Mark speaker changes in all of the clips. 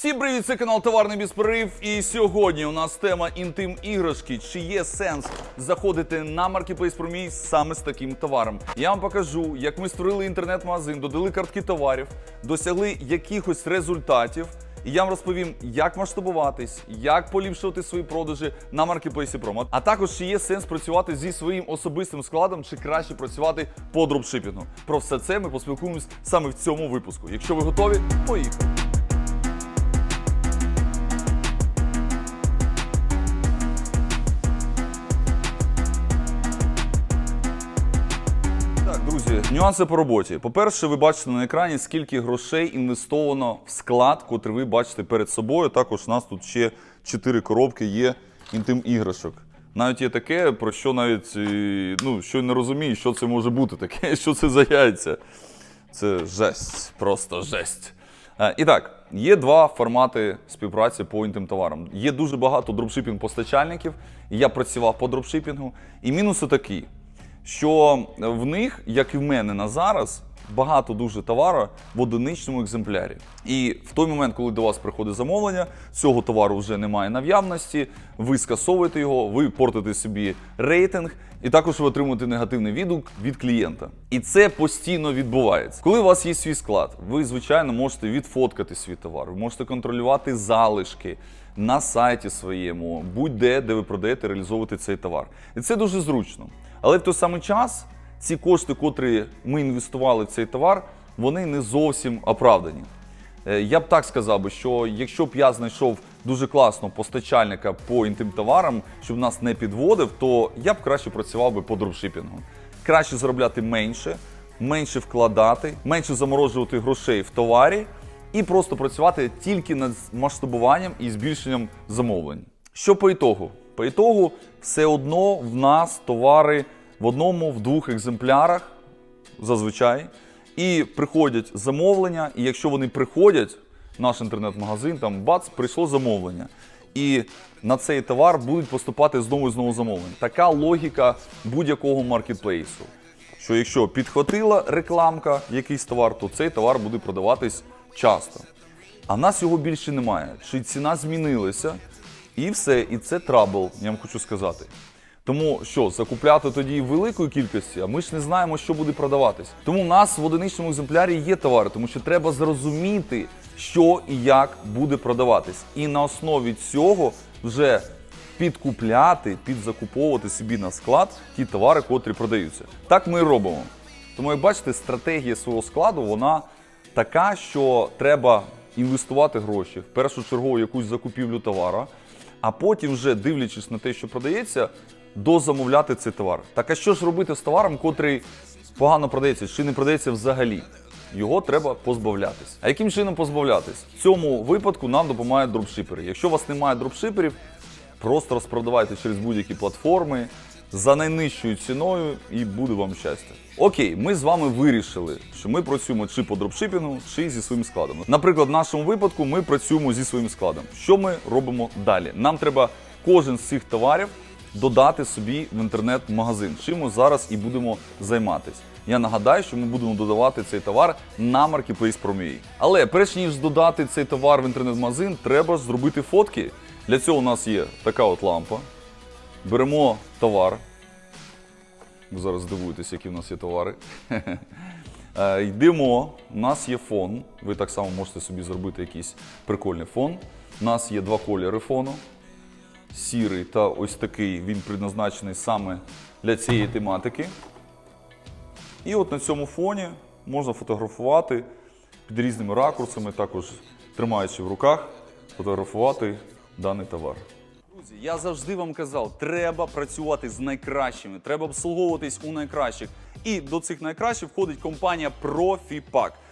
Speaker 1: Всім привіт, це канал Товарний Безперерив. І сьогодні у нас тема інтим іграшки. Чи є сенс заходити на Marketplace Pro саме з таким товаром? Я вам покажу, як ми створили інтернет-магазин, додали картки товарів, досягли якихось результатів. І я вам розповім, як масштабуватись, як поліпшувати свої продажі на Marketplace Pro. А також чи є сенс працювати зі своїм особистим складом, чи краще працювати по дропшипінгу. Про все це ми поспілкуємось саме в цьому випуску. Якщо ви готові, поїхали. Нюанси по роботі. По-перше, ви бачите на екрані, скільки грошей інвестовано в склад, котрий ви бачите перед собою. Також у нас тут ще 4 коробки є інтим іграшок. Навіть є таке, про що навіть е, ну, що не розумію, що це може бути таке, що це за яйця. Це жесть, просто жесть. Е, І так, є два формати співпраці по інтим товарам. Є дуже багато дропшипінг-постачальників. Я працював по дропшипінгу. І мінуси такі, що в них, як і в мене на зараз, багато дуже товару в одиничному екземплярі. І в той момент, коли до вас приходить замовлення, цього товару вже немає наявності, ви скасовуєте його, ви портите собі рейтинг, і також ви отримуєте негативний відгук від клієнта. І це постійно відбувається. Коли у вас є свій склад, ви звичайно можете відфоткати свій товар, ви можете контролювати залишки на сайті своєму, будь-де, де ви продаєте, реалізовувати цей товар. І це дуже зручно. Але в той самий час ці кошти, котрі ми інвестували в цей товар, вони не зовсім оправдані. Е, Я б так сказав би, що якщо б я знайшов дуже класного постачальника по інтим товарам, щоб нас не підводив, то я б краще працював би по дропшипінгу. Краще заробляти менше, менше вкладати, менше заморожувати грошей в товарі і просто працювати тільки над масштабуванням і збільшенням замовлень. Що по ітогу? По ітогу все одно в нас товари в одному, в двох екземплярах зазвичай. І приходять замовлення, і якщо вони приходять, наш інтернет-магазин, там бац, прийшло замовлення. І на цей товар будуть поступати знову і знову замовлення. Така логіка будь-якого маркетплейсу. Що якщо підхватила рекламка якийсь товар, то цей товар буде продаватись часто. А в нас його більше немає. Чи ціна змінилася, і все, і це трабл, я вам хочу сказати. Тому що закупляти тоді великої кількості, а ми ж не знаємо, що буде продаватись. Тому в нас в одиничному екземплярі є товари, тому що треба зрозуміти, що і як буде продаватись. І на основі цього вже підкупляти, підзакуповувати собі на склад ті товари, котрі продаються. Так ми і робимо. Тому, як бачите, стратегія свого складу вона така, що треба інвестувати гроші в першу чергу якусь закупівлю товара, а потім, вже дивлячись на те, що продається, дозамовляти цей товар. Так а що ж робити з товаром, котрий погано продається, чи не продається взагалі? Його треба позбавлятись. А яким чином позбавлятись? В цьому випадку нам допомагають дропшипери. Якщо у вас немає дропшиперів, просто розпродавайте через будь-які платформи за найнижчою ціною і буде вам щастя. Окей, ми з вами вирішили, що ми працюємо чи по дропшипінгу, чи зі своїм складом. Наприклад, в нашому випадку ми працюємо зі своїм складом. Що ми робимо далі? Нам треба кожен з цих товарів додати собі в інтернет-магазин, чим ми зараз і будемо займатися. Я нагадаю, що ми будемо додавати цей товар на Marketplace Pro.ua. Але перш ніж додати цей товар в інтернет-магазин, треба зробити фотки. Для цього у нас є така от лампа. Беремо товар. Ви зараз здивуєтесь, які в нас є товари. Е, Йдемо, у нас є фон. Ви так само можете собі зробити якийсь прикольний фон. У нас є два кольори фону. Сірий та ось такий, він предназначений саме для цієї тематики. І от на цьому фоні можна фотографувати під різними ракурсами, також тримаючи в руках, фотографувати даний товар. Друзі, я завжди вам казав, треба працювати з найкращими, треба обслуговуватись у найкращих. І до цих найкращих входить компанія ProfiPack,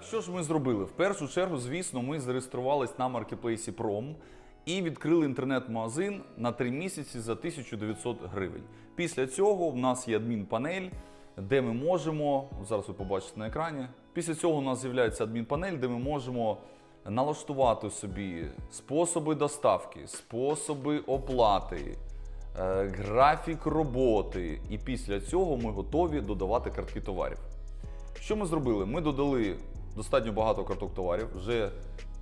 Speaker 1: Так, що ж ми зробили? В першу чергу, звісно, ми зареєструвались на маркетплейсі Prom і відкрили інтернет-магазин на 3 місяці за 1900 гривень. Після цього в нас є адмінпанель, де ми можемо, зараз ви побачите на екрані. Після цього у нас з'являється адмінпанель, де ми можемо налаштувати собі способи доставки, способи оплати, е, графік роботи. І після цього ми готові додавати картки товарів. Що ми зробили? Ми додали достатньо багато карток товарів, вже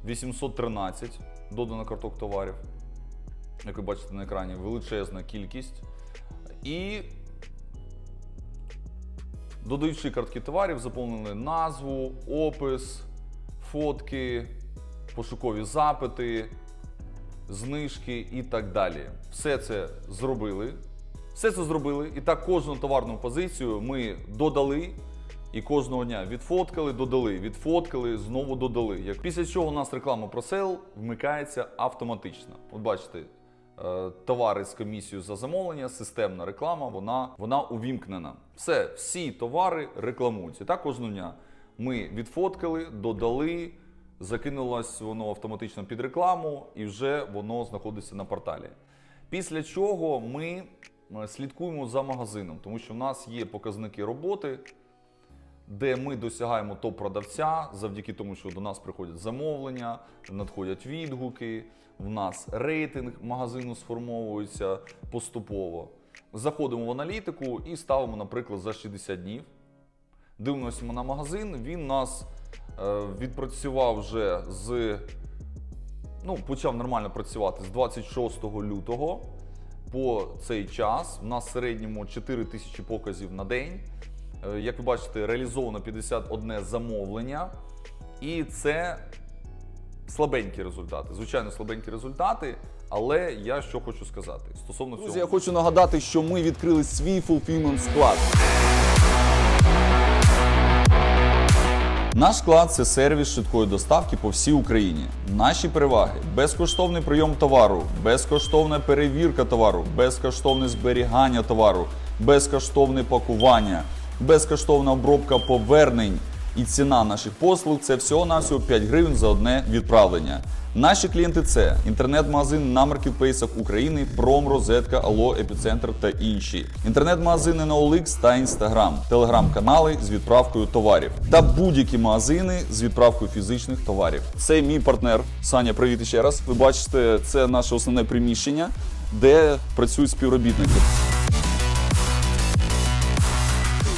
Speaker 1: 813 додано карток товарів. Як ви бачите на екрані, величезна кількість. І додаючи картки товарів, заповнили назву, опис, фотки, пошукові запити, знижки і так далі. Все це зробили. Все це зробили. І так кожну товарну позицію ми додали. І кожного дня відфоткали, додали, відфоткали, знову додали. Як після чого у нас реклама про сел вмикається автоматично. От бачите, е, товари з комісією за замовлення, системна реклама, вона, вона увімкнена. Все, всі товари рекламуються. Так кожного дня ми відфоткали, додали, закинулось воно автоматично під рекламу, і вже воно знаходиться на порталі. Після чого ми е, слідкуємо за магазином, тому що в нас є показники роботи де ми досягаємо топ-продавця завдяки тому, що до нас приходять замовлення, надходять відгуки, в нас рейтинг магазину сформовується поступово. Заходимо в аналітику і ставимо, наприклад, за 60 днів. Дивимося на магазин, він нас е, відпрацював вже з. Ну, почав нормально працювати з 26 лютого по цей час. У нас в середньому 4 тисячі показів на день. Е, Як ви бачите, реалізовано 51 замовлення, і це слабенькі результати. Звичайно, слабенькі результати. Але я що хочу сказати стосовно цього.
Speaker 2: Я хочу нагадати, що ми відкрили свій fulfillment склад.
Speaker 1: Наш склад це сервіс швидкої доставки по всій Україні. Наші переваги: безкоштовний прийом товару, безкоштовна перевірка товару, безкоштовне зберігання товару, безкоштовне пакування, безкоштовна обробка повернень. І ціна наших послуг це всього навсього 5 гривень за одне відправлення. Наші клієнти це інтернет-магазин на маркетплейсах України, Пром, Розетка, Алло, Епіцентр та інші. Інтернет-магазини на OLX та Instagram, телеграм-канали з відправкою товарів та будь-які магазини з відправкою фізичних товарів. Це мій партнер. Саня, привіт ще раз. Ви бачите, це наше основне приміщення, де працюють співробітники.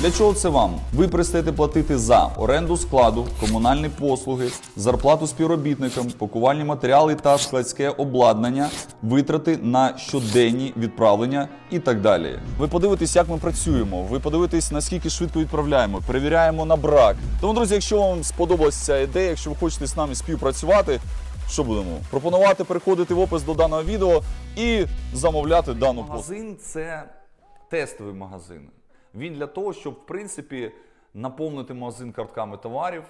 Speaker 1: Для чого це вам? Ви перестаєте платити за оренду складу, комунальні послуги, зарплату співробітникам, пакувальні матеріали та складське обладнання, витрати на щоденні відправлення і так далі.
Speaker 2: Ви подивитесь, як ми працюємо. Ви подивитесь, наскільки швидко відправляємо, перевіряємо на брак. Тому, друзі, якщо вам сподобалася ця ідея, якщо ви хочете з нами співпрацювати, що будемо? Пропонувати переходити в опис до даного відео і замовляти дану послугу.
Speaker 1: Магазин це тестовий магазин. Він для того, щоб в принципі наповнити магазин картками товарів,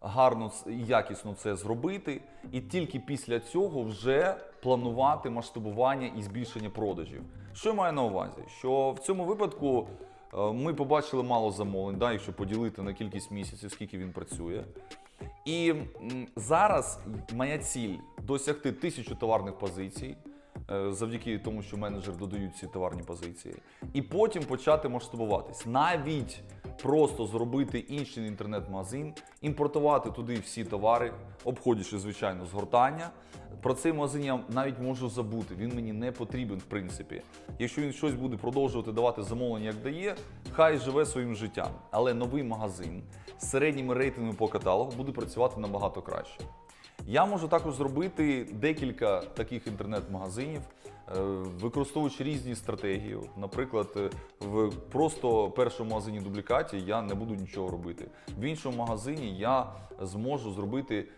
Speaker 1: гарно і якісно це зробити, і тільки після цього вже планувати масштабування і збільшення продажів. Що я маю на увазі? Що в цьому випадку е, ми побачили мало замовлень, да, якщо поділити на кількість місяців, скільки він працює. І зараз моя ціль досягти тисячу товарних позицій. Е, Завдяки тому, що менеджер додають ці товарні позиції, і потім почати масштабуватись. Навіть просто зробити інший інтернет-магазин, імпортувати туди всі товари, обходячи, звичайно, згортання. Про цей магазин я навіть можу забути. Він мені не потрібен, в принципі. Якщо він щось буде продовжувати давати замовлення, як дає, хай живе своїм життям. Але новий магазин з середніми рейтингами по каталогу буде працювати набагато краще. Я можу також зробити декілька таких інтернет-магазинів, е, використовуючи різні стратегії. Наприклад, в просто першому магазині дублікаті я не буду нічого робити. В іншому магазині я зможу зробити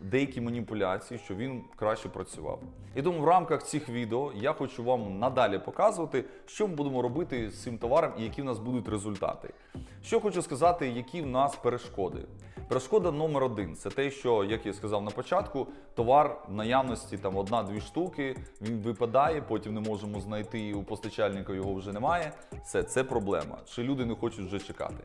Speaker 1: деякі маніпуляції, щоб він краще працював. І тому в рамках цих відео я хочу вам надалі показувати, що ми будемо робити з цим товаром і які в нас будуть результати. Що хочу сказати, які в нас перешкоди. Перешкода номер один це те, що, як я сказав на початку, товар в наявності там одна-дві штуки, він випадає, потім не можемо знайти і у постачальника його вже немає. Все, це проблема. Чи люди не хочуть вже чекати.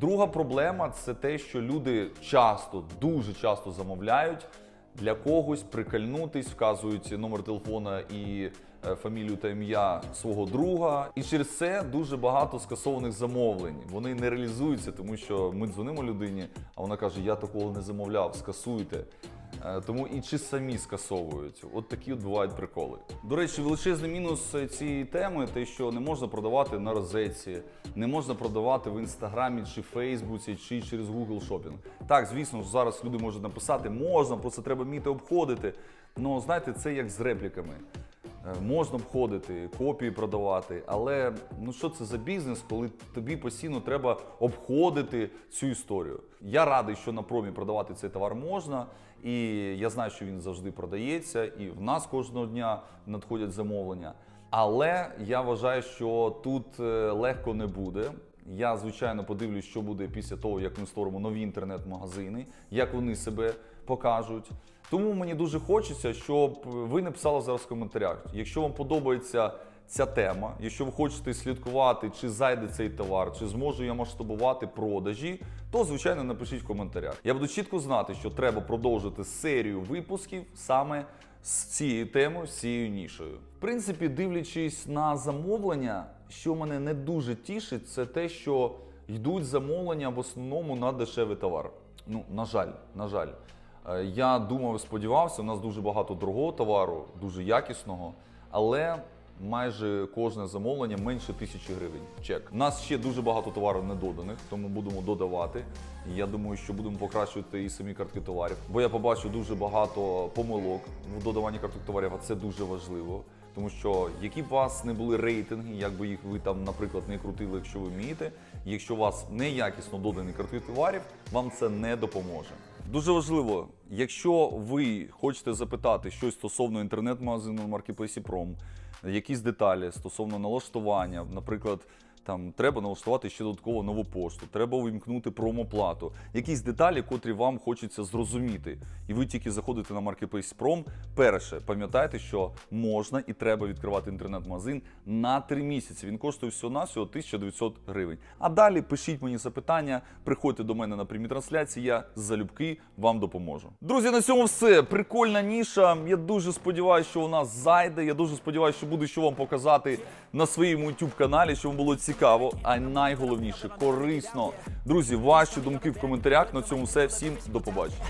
Speaker 1: Друга проблема це те, що люди часто, дуже часто замовляють для когось прикальнутись, вказують номер телефона і фамілію та ім'я свого друга. І через це дуже багато скасованих замовлень. Вони не реалізуються, тому що ми дзвонимо людині, а вона каже: Я такого не замовляв, скасуйте. Е, Тому і чи самі скасовують. От такі от бувають приколи. До речі, величезний мінус е, цієї теми те, що не можна продавати на розетці, не можна продавати в інстаграмі чи Фейсбуці, чи через Google Shopping. Так, звісно, зараз люди можуть написати, можна, просто треба вміти обходити. Ну, знаєте, це як з репліками. Е, Можна обходити, копії продавати, але ну що це за бізнес, коли тобі постійно треба обходити цю історію. Я радий, що на промі продавати цей товар можна, і я знаю, що він завжди продається, і в нас кожного дня надходять замовлення. Але я вважаю, що тут е, легко не буде. Я звичайно подивлюсь, що буде після того, як ми створимо нові інтернет-магазини, як вони себе покажуть. Тому мені дуже хочеться, щоб ви написали зараз в коментарях, якщо вам подобається ця тема, якщо ви хочете слідкувати, чи зайде цей товар, чи зможу я масштабувати продажі, то звичайно напишіть в коментарях. Я буду чітко знати, що треба продовжити серію випусків саме з цією темою, з цією нішою. В принципі, дивлячись на замовлення, що мене не дуже тішить, це те, що йдуть замовлення в основному на дешевий товар. Ну, на жаль, на жаль. Е, Я думав, сподівався, у нас дуже багато дорогого товару, дуже якісного, але майже кожне замовлення менше тисячі гривень. Чек. У нас ще дуже багато товарів недоданих, тому будемо додавати. Я думаю, що будемо покращувати і самі картки товарів. Бо я побачив дуже багато помилок в додаванні карток товарів, а це дуже важливо. Тому що які б у вас не були рейтинги, як би їх ви там, наприклад, не крутили, якщо ви вмієте, якщо у вас неякісно додані картки товарів, вам це не допоможе. Дуже важливо, якщо ви хочете запитати щось стосовно інтернет-магазину на якісь деталі стосовно налаштування, наприклад. Там треба налаштувати ще додатково нову пошту, треба увімкнути промоплату. Якісь деталі, котрі вам хочеться зрозуміти. І ви тільки заходите на Marketplace Prom. Перше, пам'ятайте, що можна і треба відкривати інтернет-магазин на 3 місяці. Він коштує всього навсього 1900 гривень. А далі пишіть мені запитання, приходьте до мене на прямі трансляції, я залюбки вам допоможу. Друзі, на цьому все. Прикольна ніша. Я дуже сподіваюся, що вона зайде. Я дуже сподіваюся, що буде що вам показати на своєму youtube каналі, щоб вам було цікаво, а найголовніше корисно. Друзі, ваші думки в коментарях. На цьому все. Всім до побачення.